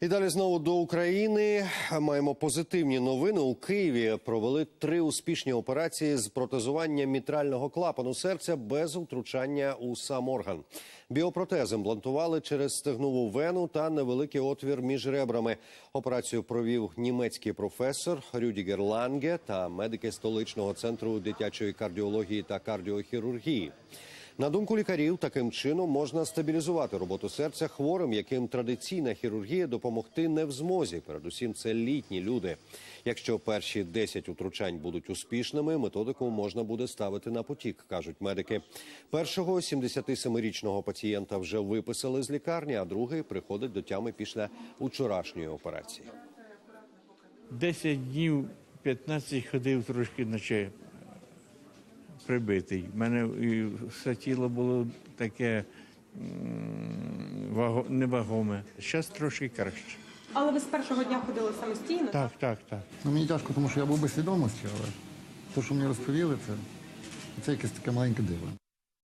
І далі знову до України. Маємо позитивні новини. У Києві провели три успішні операції з протезування мітрального клапану серця без втручання у сам орган. Біопротез імплантували через стегнову вену та невеликий отвір між ребрами. Операцію провів німецький професор Рюдігер Ланге та медики столичного центру дитячої кардіології та кардіохірургії. На думку лікарів, таким чином можна стабілізувати роботу серця хворим, яким традиційна хірургія допомогти не в змозі. Передусім, це літні люди. Якщо перші 10 утручань будуть успішними, методику можна буде ставити на потік, кажуть медики. Першого 77-річного пацієнта вже виписали з лікарні, а другий приходить до тями після учорашньої операції. 10 днів, 15 ходив трошки наче прибитий. У мене все тіло було таке ваго- невагоме. Зараз трошки краще. Але ви з першого дня ходили самостійно? Так, так, так. Ну, мені тяжко, тому що я був без свідомості, але те, що мені розповіли, це, це якесь таке маленьке диво.